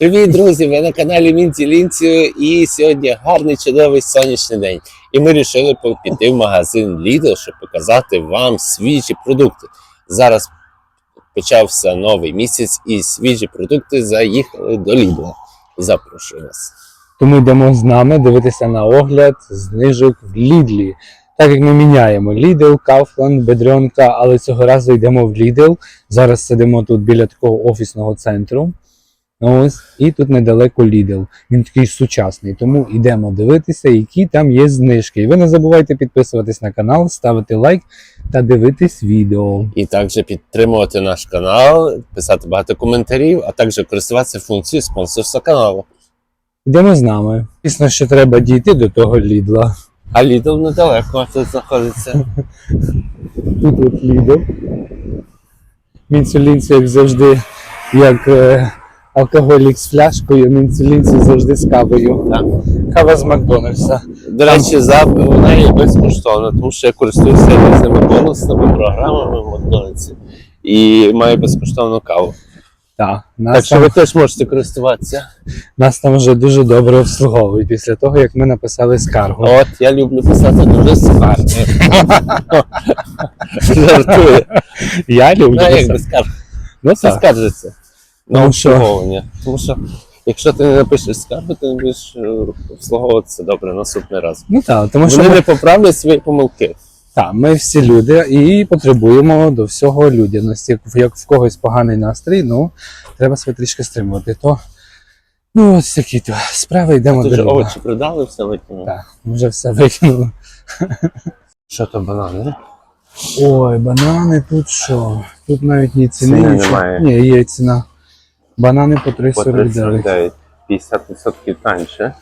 Привіт, друзі! Ви на каналі Мінці Лінцію і сьогодні гарний чудовий сонячний день. І ми вирішили піти в магазин Lidl, щоб показати вам свіжі продукти. Зараз почався новий місяць, і свіжі продукти заїхали до Lidl. Запрошую вас. Тому йдемо з нами дивитися на огляд знижок в Лідлі. Так як ми міняємо Lidl, Kaufland, Бедренка, але цього разу йдемо в Lidl. Зараз сидимо тут біля такого офісного центру. Ось, і тут недалеко Lidl. Він такий сучасний, тому йдемо дивитися, які там є знижки. І ви не забувайте підписуватись на канал, ставити лайк та дивитись відео. І також підтримувати наш канал, писати багато коментарів, а також користуватися функцією спонсорства каналу. Йдемо з нами. Звісно, що треба дійти до того Лідла. А Lidl недалеко тут знаходиться. Тут от Lidl. Мінцелінці, як завжди, як е, алкоголік з фляшкою, мінцелінці завжди з кавою. Так. Кава з Макдональдса. До речі, за вона є безкоштовна, тому що я користуюся різними бонусними програмами в Макдональдсі і маю безкоштовну каву. Так, нас, Так що там, ви теж можете користуватися. нас там вже дуже добре обслуговують після того, як ми написали скаргу. От я люблю писати дуже скарги. Жартую. Я люблю. Ну, як писати. Ну, Це скаржиться на Ну, що? обслуговування. Тому що якщо ти не напишеш скаргу, ти не будеш е, обслуговуватися добре наступний раз. Ну так, тому що Вони ми, не поправлять свої помилки. так, ми всі люди і потребуємо до всього людяності. Як- в когось поганий настрій, ну треба себе трішки стримувати. То ну ось такі то справи йдемо до Лідла. овочі продали, все викинули. Так, вже все викинули. Що то банани? Ой, банани тут що? Тут навіть ні ціни, Ціни немає. Ні, є ціна. Банани по По 3,49. 39, 50% танше.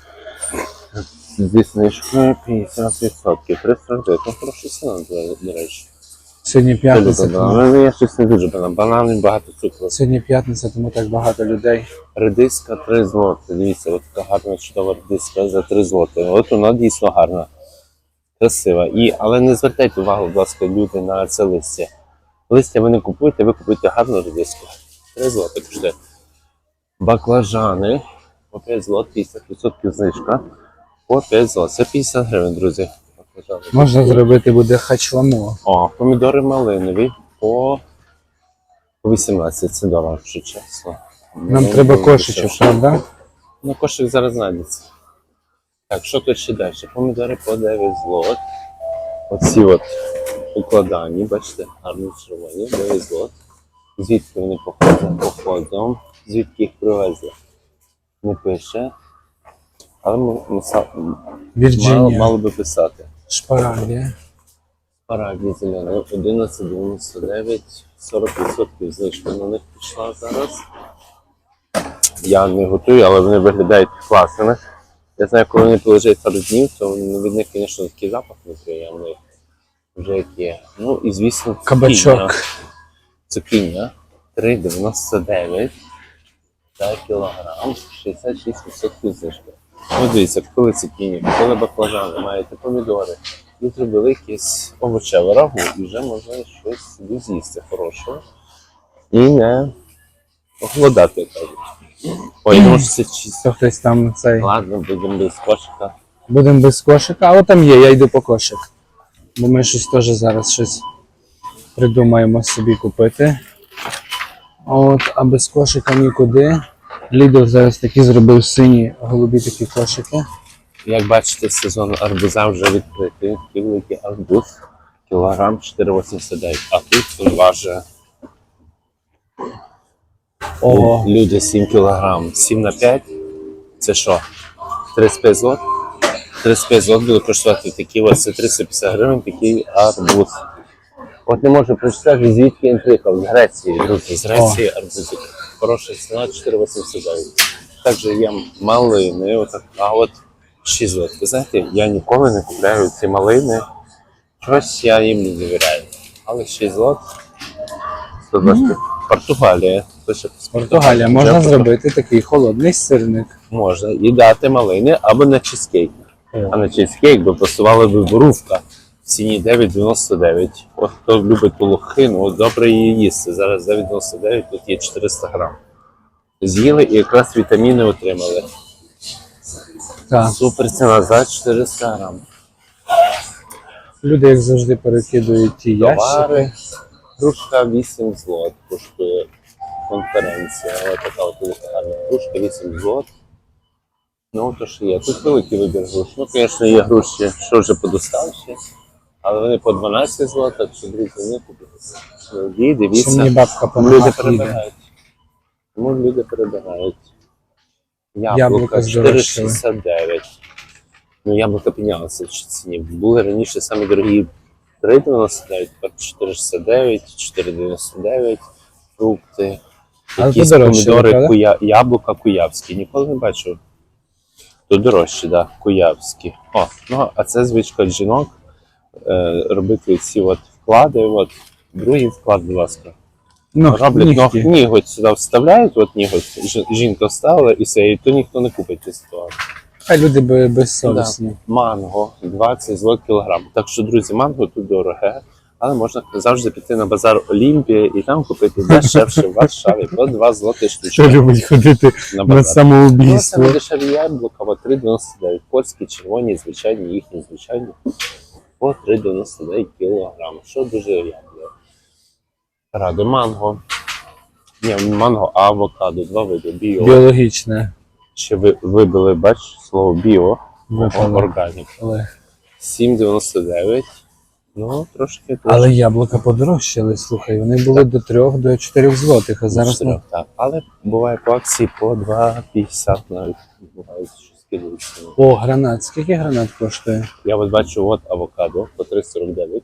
Зі знижкою 50%. 349, ну хороша ціна, до, речі. Сьогодні п'ятниця. тому- банани. Я щось не дуже банан. Банани багато цукру. Сьогодні п'ятниця, тому так багато людей. Редиска 3 злоти. Дивіться, от така гарна чудова редиска за 3 злоти. От вона дійсно гарна. Красива. І, але не звертайте увагу, будь ласка, люди, на це листя. Листя ви не купуєте, ви купуєте гарну редиску. 3 злоти коштує. Баклажани по 5 злот, 50% знижка. По 5 злот. Це 50 гривень, друзі. Баклажани. Можна зробити буде хачламо. О, помідори малинові по, по 18. Це дорого, якщо чесно. Нам Ну, треба кошечок, правда? Ну, кошик зараз знайдеться. Так, що тут ще далі? Помідори по 9 злот. Оці от укладані, бачите, гарні червоні, 9 злот. Звідки вони походять? Походом. Звідки їх привезли? Не пише. Але м- мса- м- мало, Вірджинія, мало би писати. шпараги. Парадні зелені 11,99, 40% знижка на них пішла зараз. Я не готую, але вони виглядають класними. Я знаю, коли вони полежать пару днів, то від них, звісно, такий запах неприємний. Вже як є. Ну і звісно, цукіня. Кабачок. Цукіня 3,99 за кілограм, 66% знижки. Ну, дивіться, коли цукіні, коли баклажани, маєте помідори, і зробили якесь овочеве рагу, і вже можна щось собі з'їсти хорошого. І не голодати, як кажуть. Ой, що це чисто. Хтось там цей. Ладно, будемо без кошика. Будемо без кошика, але там є, я йду по кошик. Бо ми щось теж зараз щось придумаємо собі купити. От, а без кошика нікуди. Лідо зараз такі зробив сині голубі такі кошики. Як бачите, сезон арбуза вже відкритий. Великий арбуз. Кілограм 4,89. А тут він важить Ого. люди 7 кілограм. 7 на 5. Це що? 35 злот? 35 злот буде коштувати такі ось це 350 гривень, такий арбуз. От не можу прочитати, звідки він приїхав. З Греції, друзі, з Греції арбузик. Хороша ціна 4,89. Також є малини, отака от 6 злот. Ви знаєте, я ніколи не купляю ці малини. Чогось я їм не довіряю. Але 6 злот. 120. Португалія. Португалія, можна Вже зробити такий холодний сирник. Можна і дати малини або на чизкейк. А на чизкейк би пасувала би борувка в ціні 9,99. От хто любить ту лохину, от добре її їсти. Зараз 9,99, тут є 400 грам. З'їли і якраз вітаміни отримали. Так. Супер ціна за 400 грам. Люди, як завжди, перекидують ті ящики. Товари. Кружка 8 злот коштує конференція. Ось така от гарна кружка 8 злот. Ну, то що є. Тут великий вибір груш. Ну, звісно, є груші, що вже подоставші, але вони по 12 злот, так що друзі, не купуйте. Ну, Є, Що мені дивіться. бабка по люди ногах їде. перебирають. Тому люди перебирають. Яблука Яблука здорожчали. 4,69. Ну, яблука піднялися в ціні. Були раніше самі дорогі 3,99, тепер 4,69, 4,99 фрукти. Але Якісь помідори, правда? куя... яблука куявські. Ніколи не бачив. То дорожчі, так, да, куявські. О, ну, а це звичка жінок робити ці от вклади. От, другий вклад, будь ласка. Ну, Роблять ног, ніготь сюди вставляють, от ніготь, жінка вставила і все, і то ніхто не купить після того. Хай люди би- безсовісні. Манго 20 злот кілограм. Так що, друзі, манго тут дороге, але можна завжди піти на базар Олімпія і там купити дешевше в Варшаві по 2 злоти Хто штучки любить ходити на на базар. Ну, самоубійство? це дешеві яблука, по 3,99. Польські, червоні, звичайні, їхні звичайні. По 3,99 кілограм. Що дуже яблуко. Ради манго. Ні, манго, а авокадо, два види. Біо. Біологічне. Ще ви, вибили, бач, слово біо, органік. Але, 7,99. Ну, трошки. трошки. але яблука подорожчали, слухай, вони були до 3 до 4 злотих, а зараз Чотирьох, ну, так. Але буває по акції по 2,50 навіть. Буває, що. О, гранат. Скільки гранат коштує? Я от бачу от авокадо по 3,49.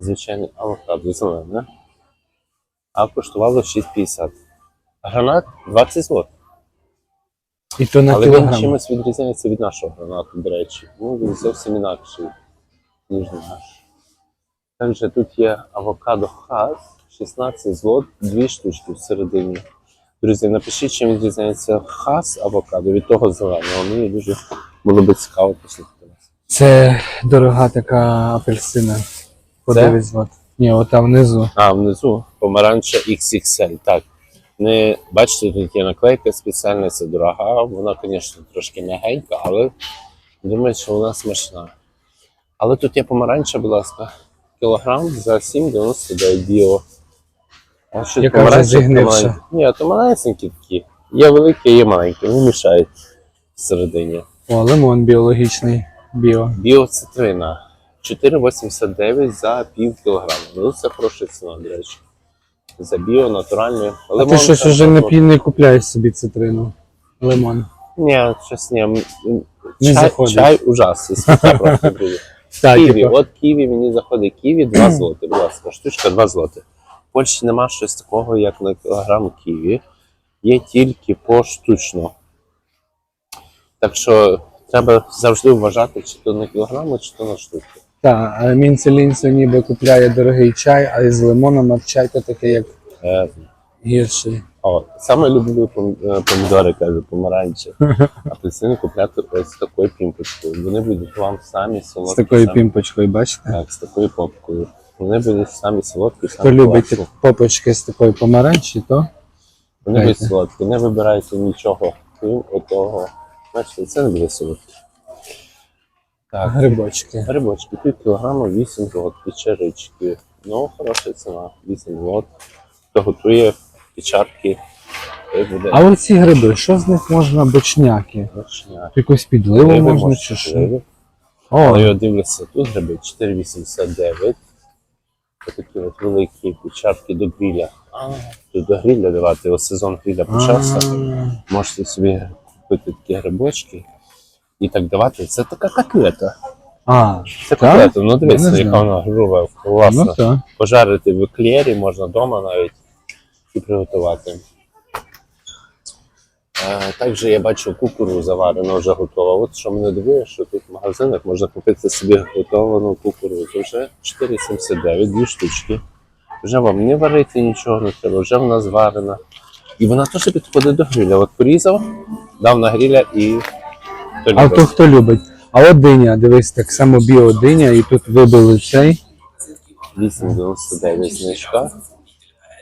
Звичайний авокадо зелене. А коштувало 6,50. Гранат 20 злот. І то на Але він чимось відрізняється від нашого гранату, до речі. Ну, він зовсім інакший, ніж наш. Також тут є авокадо хас, 16 злот, дві штучки всередині. Друзі, напишіть, чим відрізняється хас авокадо від того зеленого. Мені дуже було би цікаво послухати вас. Це дорога така апельсина. По Це? 9 злот. Ні, ота внизу. А, внизу помаранча XXL. Так. Не бачите, тут є наклейка спеціальна, це дорога. Вона, звісно, трошки м'ягенька, але думаю, що вона смачна. Але тут є помаранча, будь ласка, кілограм за 7,99 біо. А що Яка вже зігнивша. Ні, то малесенькі такі. Є великі, є маленькі, вони мішають всередині. О, лимон біологічний. Біо. Біоцитрина 4,89 за пів кілограма. Ну це хороша ціна, до речі. За біо, натуральне. А ти щось уже не, пі- не купляєш собі цитрину. Лимон. Ні, щось ні. М, м, Не чай, заходить. чай ужасний. сміття просто друзі. Так, Ківі, типу, от ківі мені заходить. Ківі 2 злоти, будь ласка, штучка 2 злоти. Польщі нема щось такого, як на кілограм ківі. Є тільки поштучно. Так що треба завжди вважати, чи то на кілограми, чи то на штуки. так, а мінцелінцю ніби купляє дорогий чай, а із лимоном а чай то такий як Е, гірший. О, саме люблю е, помідори, кажу, помаранчі. Апельсини купляти ось з такою пімпочкою. Вони будуть вам самі солодкі. З такою самі- пімпочкою, бачите? Так, з такою попкою. Вони будуть самі солодкі, Хто любить класні. попочки з такою помаранчі, то Вони будуть солодкі. Не вибирайте нічого, крім отого. Бачите, це не буде солодке. Так, грибочки. грибочки, пів кілограма, 8 злот, печерички. Ну, хороша ціна, 8 злот. Хто готує печарки, той буде А оці гриби, що з них можна бочняки? смачняк. Якусь підливу Гриби можна чи що? О, Але я дивлюся, тут гриби 4,89. Такі от великі печатки до гріля. Тут до гріля давати, ось сезон гріля почався. Можете собі купити такі грибочки і так давати. Це така котлета. А, Це Так? котлета, ну дивіться, яка вона груба, класна. ну так. Пожарити в еклері, можна вдома навіть і приготувати. Також я бачу кукуруза варена вже готова. От що мене дивує, що тут в магазинах можна купити собі готовану кукурузу. Вже 4,79, дві штучки. Вже вам не варити нічого не треба, вже вона зварена. І вона теж підходить до гриля. От порізав, дав на гриля і хто А то хто любить? А от диня, дивись, так само біодиня, і тут вибили цей. 8,99 знижка.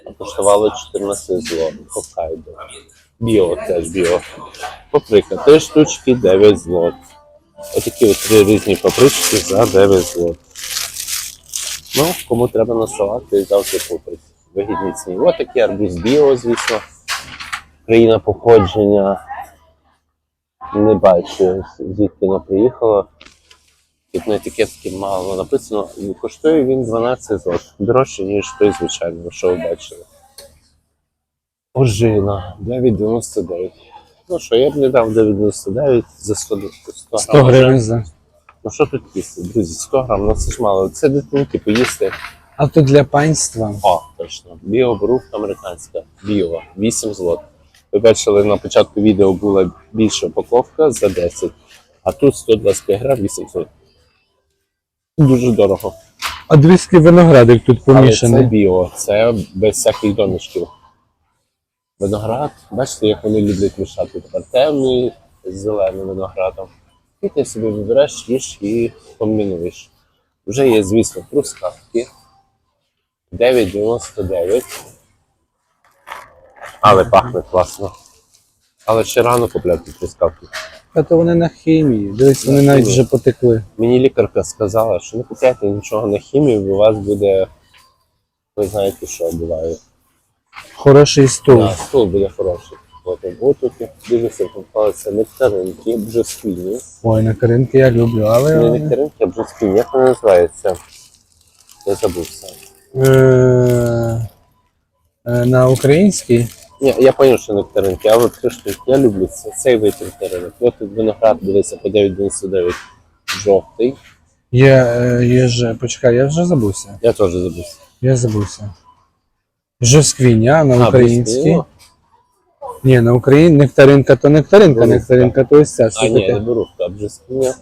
А коштувало 14 злотих. Хоккайдо. Біо теж біо. Паприка. Три штучки 9 злот. Отакі от три різні папрички за 9 злот. Ну, кому треба на салат, завжди купить. Вигідні ціні. Ось такий арбуз біо, звісно. Країна походження. Не бачу, звідки вона приїхала. Тут на етикетці мало написано. Коштує він 12 злот. Дорожче, ніж той звичайний, що ви бачили. Ожина 9,99. Ну що, я б не дав 9,99 за 100, 100, 100 гривень за. Ну що тут їсти, друзі? 100 грам, ну це ж мало. Це дитинки поїсти. А то для панства. О, точно. Біобрух американська. Біова. 8 злот. Ви бачили, на початку відео була більша упаковка за 10, а тут 125 грам 8 злот. Дуже дорого. А двіскі виноградик тут Але це помішаний. біо, це без всяких домішків. Виноград, бачите, як вони люблять мішати. Тепер темний з зеленим виноградом. І ти собі вибереш, їж і комбінуєш. Вже є, звісно, трускавки. 9,99. Але пахне класно. Але ще рано купляти трускавки. А то вони на хімії. Дивись, вони На навіть хімії. вже потекли. Мені лікарка сказала, що не купляйте нічого на хімію, бо у вас буде. Ви знаєте, що буває. Хороший стул. Да, стол буде хороший. Потім отут дивіться, попалися нектаринки, бджосквіні. Ой, на каринки я люблю, Не але. нектаринки, а бджосквіні. Як вони називаються? Я забувся. Е, е, На українській Ні, я зрозумів, що нектаринки, а от три штуки я люблю це. Цей вид нектаринок. От тут виноград дивиться по 9,99 жовтий. є, е, є ж. Почекай, я вже забувся. Я теж забувся. Я забувся. Жосквіня на українській. Ні, на Україні нектаринка то нектаринка, Голубка. нектаринка то ось ця. А ні, не беру, а бджосквіня.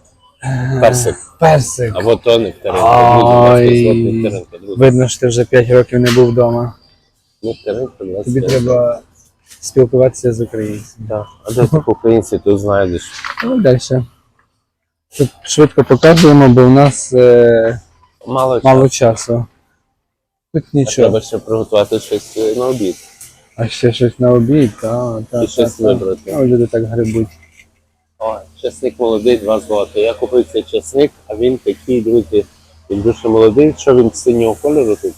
Персик. Персик. Або то нектаринка. Друзі, Ай. 20 злот нектаринка. Видно, що ти вже 5 років не був вдома. Нектаринка, 20 Тобі треба спілкуватися з українцями. Так. А де так українці тут знайдеш? Ну, далі. Тут швидко показуємо, бо в нас е, Мало, мало часу. Тут нічого. Треба ще приготувати щось е, на обід. А ще щось на обід, та, та, І та, щось та. вибрати. Ну, люди так грибуть. О, чесник молодий, 2 злоти. Я купив цей чесник, а він такий, друзі, він дуже молодий, що він синього кольору тут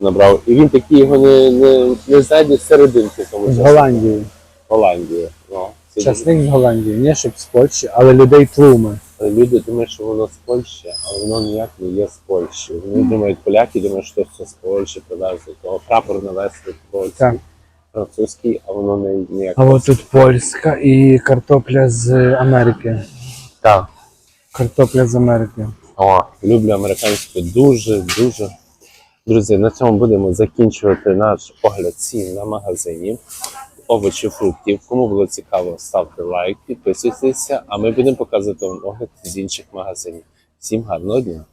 набрав. І він такий його не, не, не зайде серединки тому З чеснику. Голландії. Голландія. Ну, це Часник з Голландії, не щоб з Польщі, але людей тлуми. Люди думають, що воно з Польщі, а воно ніяк не є з Польщі. Вони думають, поляки думають, що це з Польщі привезли. Того прапор навезли польський, французький, а воно не ніяк. А от тут польська і картопля з Америки. Так. Картопля з Америки. О, люблю американську дуже, дуже. Друзі, на цьому будемо закінчувати наш огляд цін на магазині. Овочі, фруктів. Кому було цікаво, ставте лайк, підписуйтеся, а ми будемо показувати вам огляд з інших магазинів. Всім гарного дня!